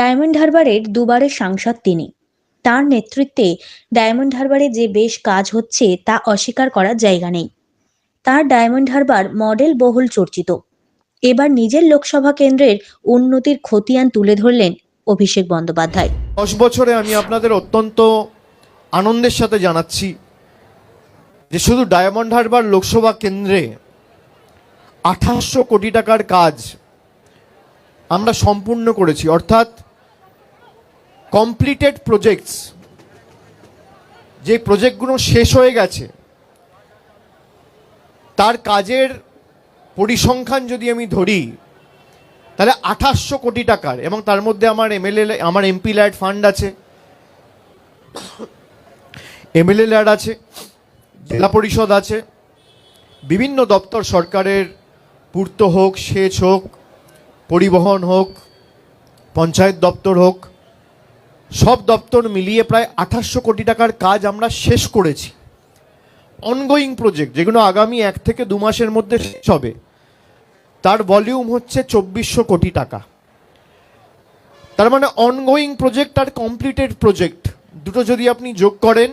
Diamond হারবারের দুবারের সাংসদ তিনি। তার নেতৃত্বে ডায়মন্ড হারবারে যে বেশ কাজ হচ্ছে তা অস্বীকার করার জায়গা নেই। তার ডায়মন্ড হারবার মডেল বহুল চর্চিত। এবার নিজের লোকসভা কেন্দ্রের উন্নতির খতিয়ান তুলে ধরলেন অভিষেক বন্দ্যোপাধ্যায়। দশ বছরে আমি আপনাদের অত্যন্ত আনন্দের সাথে জানাচ্ছি যে শুধু ডায়মন্ড হারবার লোকসভা কেন্দ্রে আঠাশশো কোটি টাকার কাজ আমরা সম্পূর্ণ করেছি। অর্থাৎ কমপ্লিটেড প্রজেক্টস যে প্রজেক্টগুলো শেষ হয়ে গেছে, তার কাজের পরিসংখ্যান যদি আমি ধরি, তাহলে আঠাশশো কোটি টাকার, এবং তার মধ্যে আমার এমএলএ আমার এমপি ল্যাড ফান্ড আছে এমএলএ ল্যাড আছে, জেলা পরিষদ আছে, বিভিন্ন দপ্তর সরকারের পূর্ত হোক, সেচ হোক, পরিবহন হোক, পঞ্চায়েত দপ্তর হোক সব দপ্তর মিলিয়ে প্রায় আঠাশশো কোটি টাকার কাজ আমরা শেষ করেছি। অনগোয়িং প্রজেক্ট যেগুলো আগামী এক থেকে দু মাসের মধ্যে শেষ হবে, তার ভলিউম হচ্ছে চব্বিশশো কোটি টাকা। তার মানে অনগোয়িং প্রজেক্ট আর কমপ্লিটেড প্রজেক্ট দুটো যদি আপনি যোগ করেন,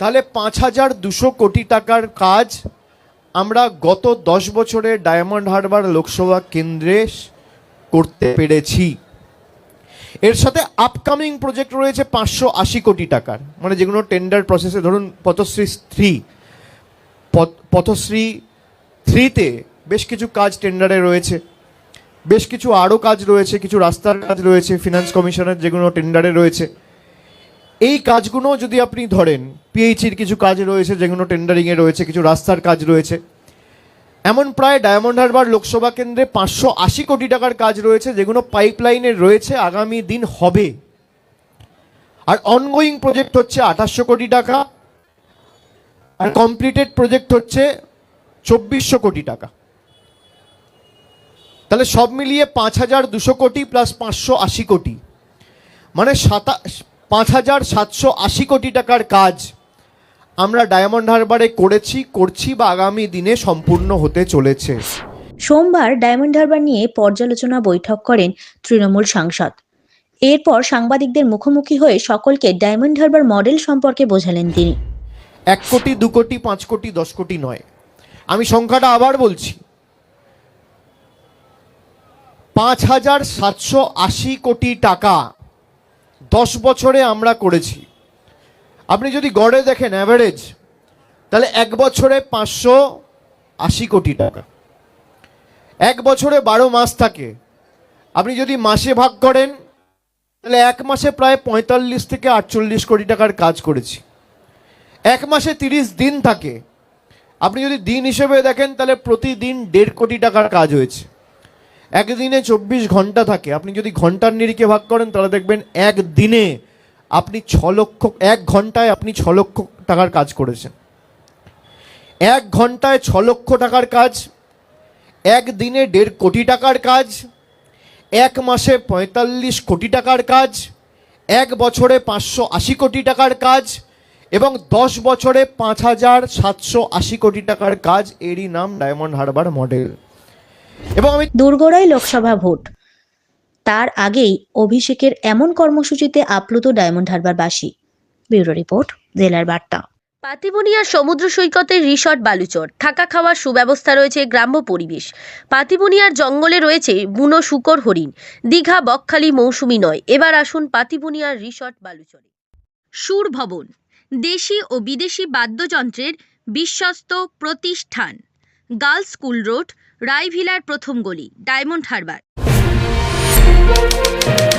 তাহলে পাঁচ হাজার দুশো কোটি টাকার কাজ আমরা গত দশ বছরে ডায়মন্ড হারবার লোকসভা কেন্দ্রে করতে পেরেছি। এর সাথে আপকামিং প্রজেক্ট রয়েছে পাঁচশো আশি কোটি টাকার। মানে যেগুলো টেন্ডার প্রসেসে ধরুন পথশ্রী থ্রি পথশ্রী থ্রিতে বেশ কিছু কাজ টেন্ডারে রয়েছে। বেশ কিছু আরও কাজ রয়েছে, কিছু রাস্তার কাজ রয়েছে ফিনান্স কমিশনের যেগুলো টেন্ডারে রয়েছে। এই কাজগুলো যদি আপনি ধরেন পিএইচির কিছু কাজ রয়েছে যেগুলো টেন্ডারিংয়ে রয়েছে, কিছু রাস্তার কাজ রয়েছে এমন প্রায় ডায়মন্ড হারবার লোকসভা কেন্দ্রে পাঁচশো আশি কোটি টাকার কাজ রয়েছে, যেগুলো পাইপলাইনে রয়েছে, আগামী দিন হবে। আর অনগোয়িং প্রজেক্ট হচ্ছে আঠাশশো কোটি টাকা, আর কমপ্লিটেড প্রজেক্ট হচ্ছে চব্বিশশো কোটি টাকা। তাহলে সব মিলিয়ে পাঁচ হাজার দুশো কোটি প্লাস পাঁচশো আশি কোটি। মানে সাতা, পাঁচ হাজার সাতশো আশি কোটি টাকার কাজ আমরা ডায়মন্ড হারবারে করেছি করছি বা আগামী দিনে সম্পূর্ণ হতে চলেছে। সোমবার ডায়মন্ড হারবার নিয়ে পর্যালোচনা বৈঠক করেন তৃণমূল সাংসদ। এরপর সাংবাদিকদের মুখোমুখি হয়ে সকলকে ডায়মন্ড হারবার মডেল সম্পর্কে বোঝালেন তিনি। এক কোটি দু কোটি পাঁচ কোটি দশ কোটি নয়। আমি সংখ্যাটা আবার বলছি। পাঁচ হাজার সাতশো আশি কোটি টাকা দশ বছরে আমরা করেছি। আপনি যদি গড়ে দেখেন অ্যাভারেজ তাহলে এক বছরে পাঁচশো আশি কোটি টাকা। এক বছরে বারো মাস থাকে। আপনি যদি মাসে ভাগ করেন, তাহলে এক মাসে প্রায় পঁয়তাল্লিশ থেকে আটচল্লিশ কোটি টাকার কাজ করেছি। এক মাসে তিরিশ দিন থাকে। আপনি যদি দিন হিসেবে দেখেন, তাহলে প্রতিদিন দেড় কোটি টাকার কাজ হয়েছে। একদিনে চব্বিশ ঘণ্টা থাকে। আপনি যদি ঘণ্টার নিরিখে ভাগ করেন, তাহলে দেখবেন এক দিনে আপনি ছ লক্ষ এক ঘন্টায় আপনি ছ লক্ষ টাকার কাজ করেছেন। এক ঘন্টায় ছ লক্ষ টাকার কাজ, এক দিনে দেড় কোটি টাকার কাজ, এক মাসে পঁয়তাল্লিশ কোটি টাকার কাজ, এক বছরে পাঁচশো আশি কোটি টাকার কাজ এবং দশ বছরে পাঁচ হাজার সাতশো আশি কোটি টাকার কাজ। এরই নাম ডায়মন্ড হারবার মডেল। এবং আমি দুর্গড়াই লোকসভা ভোট। তার আগেই অভিষেকের এমন কর্মসূচিতে আপ্লুত ডায়মন্ড হারবারবাসী ব্যুরো রিপোর্ট, জেলার বার্তা। পাতিবুনিয়ার সমুদ্র সৈকতের রিসর্ট বালুচর। থাকা খাওয়ার সুব্যবস্থা রয়েছে গ্রাম্য পরিবেশ। পাতিবুনিয়ার জঙ্গলে রয়েছে বুনো শুকর হরিণ। দীঘা, বকখালি, মৌসুমি নয়। এবার আসুন পাতিবুনিয়ার রিসর্ট বালুচরে। সুর ভবন, দেশি ও বিদেশি বাদ্যযন্ত্রের বিশ্বস্ত প্রতিষ্ঠান। গার্লস স্কুল রোড, রায়ভিলার প্রথম গলি, ডায়মন্ড হারবার। Música